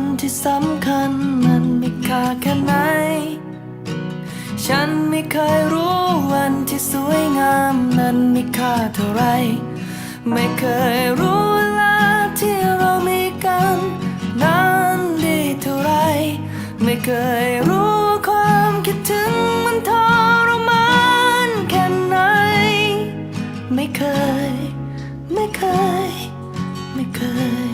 นที่สำคัญมันมีค่าแค่ไหน ฉันไม่เคยรู้วันที่สวยงามนั้นมีค่าเท่าไร ไม่เคยรู้เวลาที่เรามีกันนั้นดีเท่าไร ไม่เคยรู้ความคิดถึงมันทรมานแค่ไหน ไม่เคย ไม่เคย ไม่เคย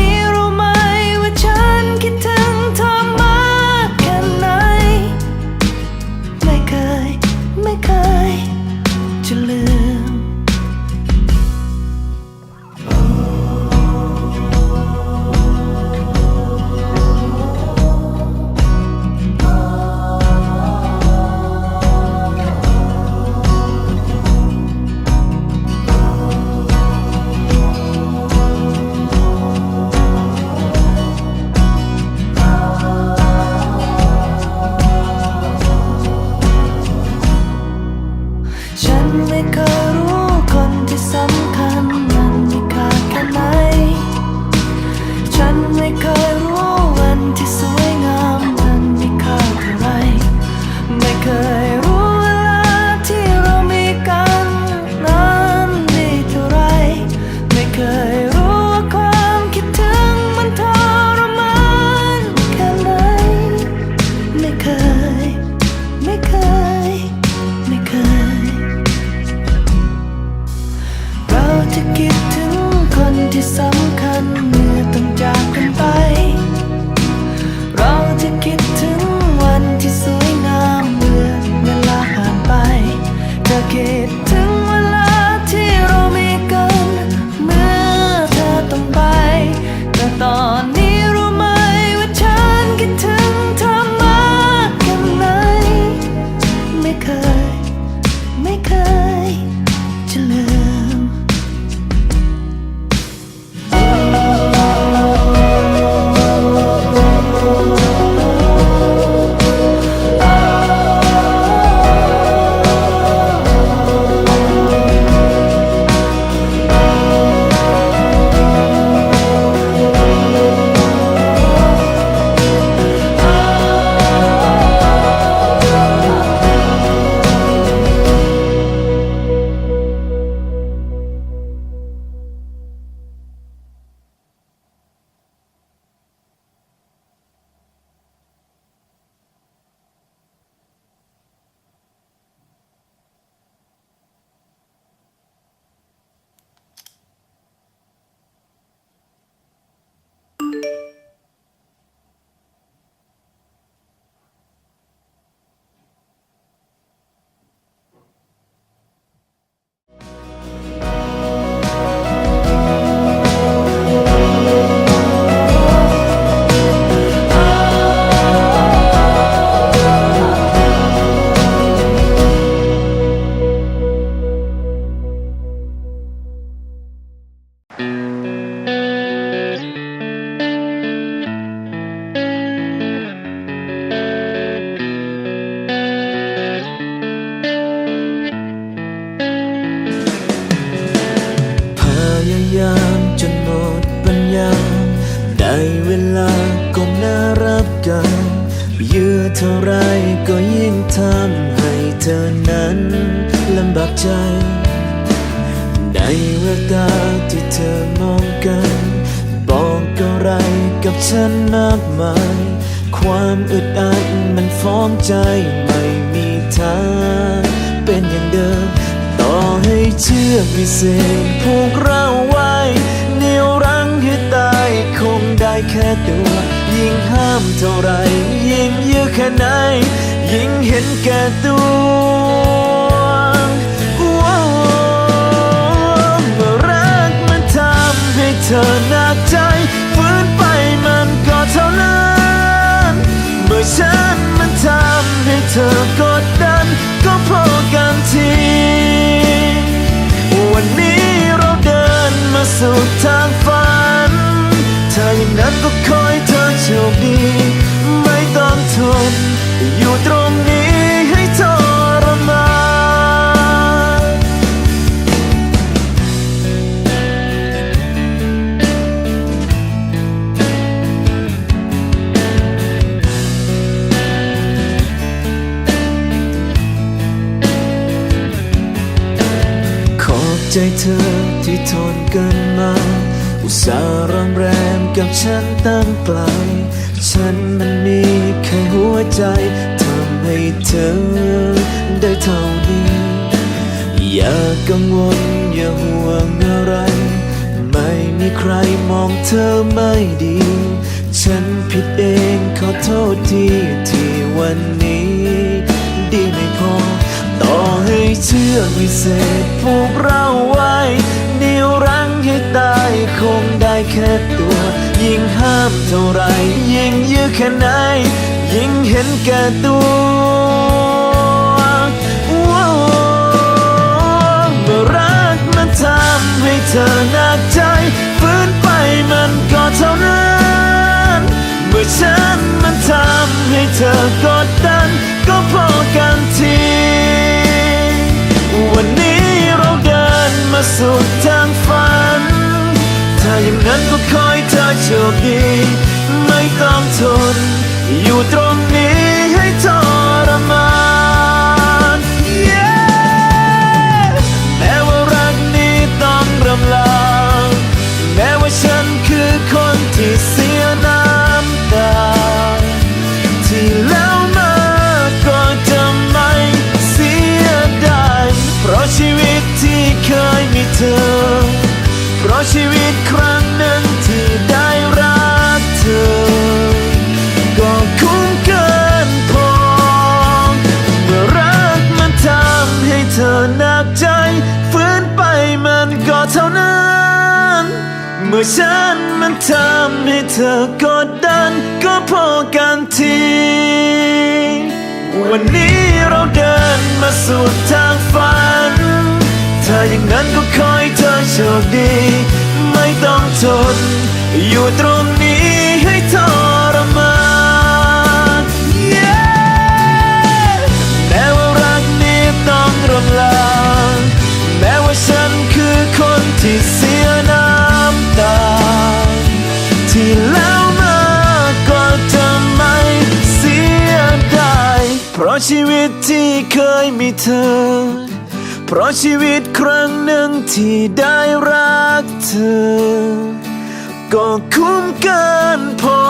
ี้ ทำให้เธอนั้นลำบากใจ ในแววตาที่เธอมองกัน บอกอะไรกับฉันมากมาย ความอึดอัดมันฟ้องใจไม่มีทางเป็นอย่างเดิม ต่อให้เชื่อกวิเศษผูกเรา แค่ตัว ยิ่งห้ามเท่าไร ยิ่งยื้อแค่ไหน ยิ่งเห็นแก่ตัว ก็ขอให้เธอโชคดี ไม่ต้องทนอยู่ตรงนี้ให้ทรมานขอบใจเธอที่ทนกันมา อุตส่าห์รำแรมกับฉันตั้งไกล ฉันมันมีแค่หัวใจทำให้เธอได้เท่านี้ อย่ากังวลอย่าห่วงอะไร ไม่มีใครมองเธอไม่ดี ฉันผิดเองขอโทษทีที่วันนี้ ดีไม่พอ ต่อให้เชื่อวิเศษผูกเรา แค่ตัว ยิ่งห้ามเท่าไรยิ่งยื้อแค่ไหน ยิ่งเห็นแก่ตัวว้าวเมื่อรักมันทำให้เธอหนักใจฟื้นไปมันก็เท่านั้น เมื่อฉันมันทำให้เธอก็ นั้นก็ขอให้เธอโชคดี ไม่ต้องทน อยู่ตรงนี้ให้ทรมาน Yeah แม้ว่ารักนี้ต้องรำลา แม้ว่าฉันคือคนที่เสียน้ำตา ที่แล้วมาก็จะไม่เสียดายเพราะชีวิตที่เคยมีเธอ เพราะชีวิต เมื่อฉันมันทำให้เธอกดดันก็พอกันที วันนี้เราเดินมาสู่ทางฝัน ถ้าอย่างนั้นก็คอยเธอโชคดี ไม่ต้องทนอยู่ตรงนี้ เธอ เพราะชีวิตครั้งหนึ่งที่ได้รักเธอ ก็คุ้มเกินพอ